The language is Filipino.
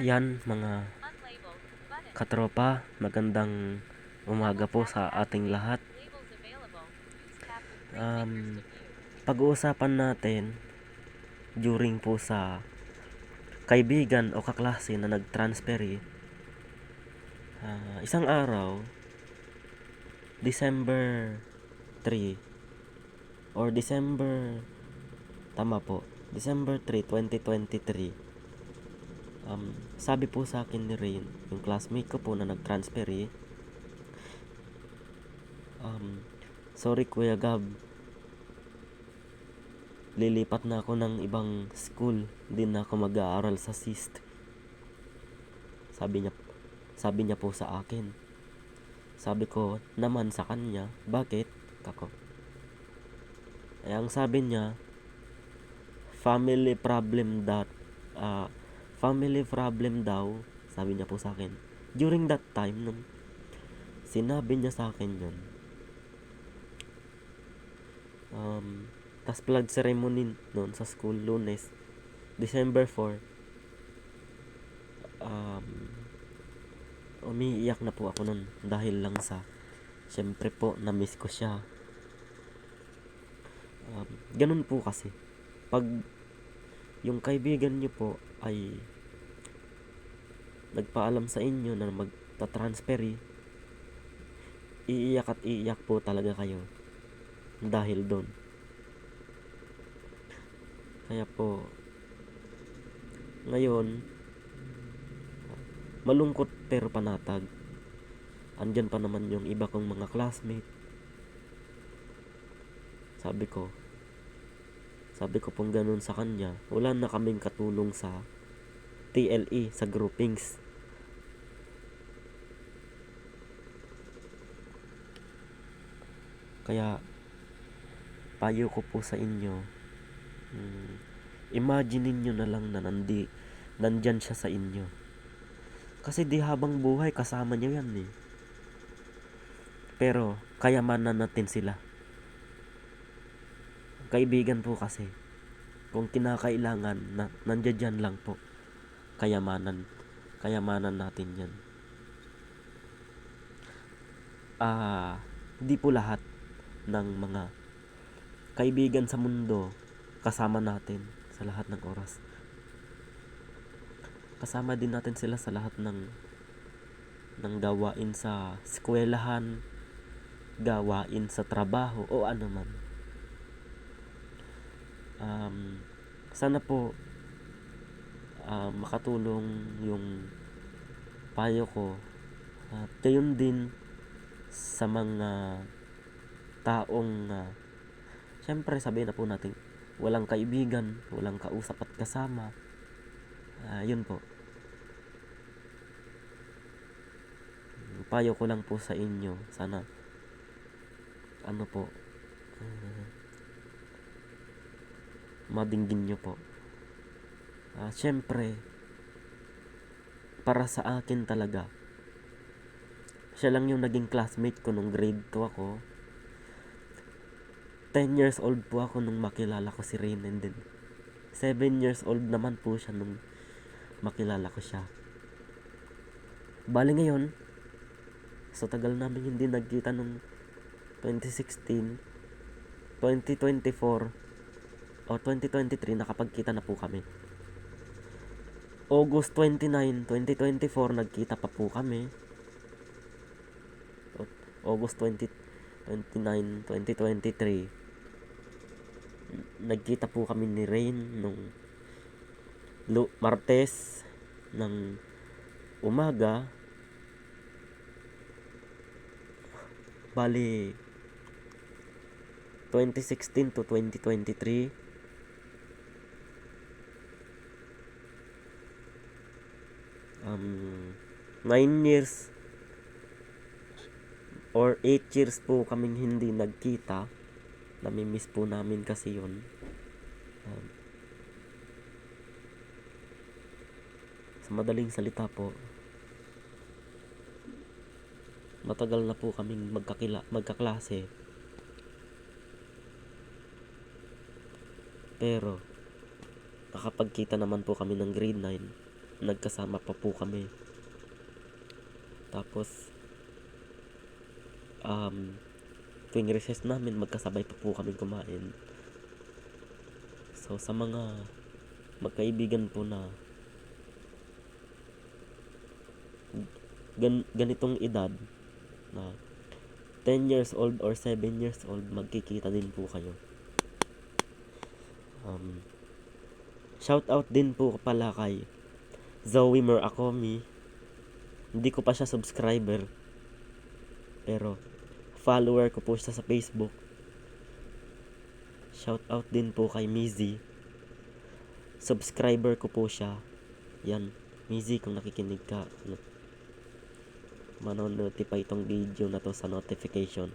Ayan mga katropa, magandang umaga po sa ating lahat. Um, pag-uusapan natin during po sa kaibigan o kaklase na nag-transfer ah, isang araw December 3 or December tama po December 3, 2023 um, sabi po sa akin ni Rain, yung classmate ko po na nag-transfer eh, um, sorry Kuya Gab, lilipat na ako ng ibang school, hindi na ako mag-aaral sa SIST. Sabi niya, sabi niya po sa akin. Sabi ko naman sa kanya, bakit? Kako. Ay ang sabi niya, family problem that, ah, family problem daw, sabi niya po sa akin. During that time, nung sinabi niya sa akin yun, um, tas flag ceremony noon sa school lunes, December 4, um, umiiyak na po ako noon dahil lang sa, syempre po, na-miss ko siya. Um, ganun po kasi. Pag yung kaibigan niyo po ay nagpaalam sa inyo na magta-transfer eh, iiyak at iiyak po talaga kayo dahil doon. Kaya po, ngayon, malungkot pero panatag. Andyan pa naman yung iba kong mga classmate. Sabi ko, sabi ko pong ganun sa kanya, wala na kaming katulong sa TLE, sa groupings. Kaya, payo ko po sa inyo, mm, imagine niyo na lang na nandi, nandyan siya sa inyo. Kasi di habang buhay, kasama niyo yan eh. Pero, kayamanan natin sila. Kaibigan po kasi, kung kinakailangan, na, nandiyan lang po. Kayamanan, kayamanan natin yan. Ah, di po lahat ng mga kaibigan sa mundo kasama natin sa lahat ng oras. Kasama din natin sila sa lahat ng ng gawain sa eskwelahan, gawain sa trabaho o ano man. Um, sana po ah, makatulong yung payo ko at gayon din sa mga taong uh, syempre sabihin na po natin walang kaibigan, walang kausap at kasama. Ah, yun po. Payo ko lang po sa inyo. Sana ano po ah, madinggin nyo po. Ah, syempre para sa akin talaga siya lang yung naging classmate ko nung grade 2 ako 10 years old po ako nung makilala ko si Rain and then 7 years old naman po siya nung makilala ko siya. Bali ngayon, so tagal namin hindi nagkita nung 2016, 2024, o 2023 nakapagkita na po kami. August 29, 2024 nagkita pa po kami. August 20, 29, 2023 nagkita po kami ni Rain nung Martes ng umaga. Bali 2016 to 2023 um 9 years or 8 years po kaming hindi nagkita namimiss po namin kasi yun. Um, sa madaling salita po matagal na po kaming magkakila, magkaklase. Pero nakapagkita naman po kami ng grade 9 nagkasama pa po kami. Tapos, um, tuwing recess namin, magkasabay pa po kami kumain. So, sa mga magkaibigan po na gan ganitong edad na 10 years old or 7 years old, magkikita din po kayo. Um, shout out din po pala kay Zoe Murakomi. Hindi ko pa siya subscriber. Pero follower ko po siya sa Facebook. Shout out din po kay Mizi. Subscriber ko po siya. Yan. Mizi, kung nakikinig ka, ano, manonotify itong video na to sa notification.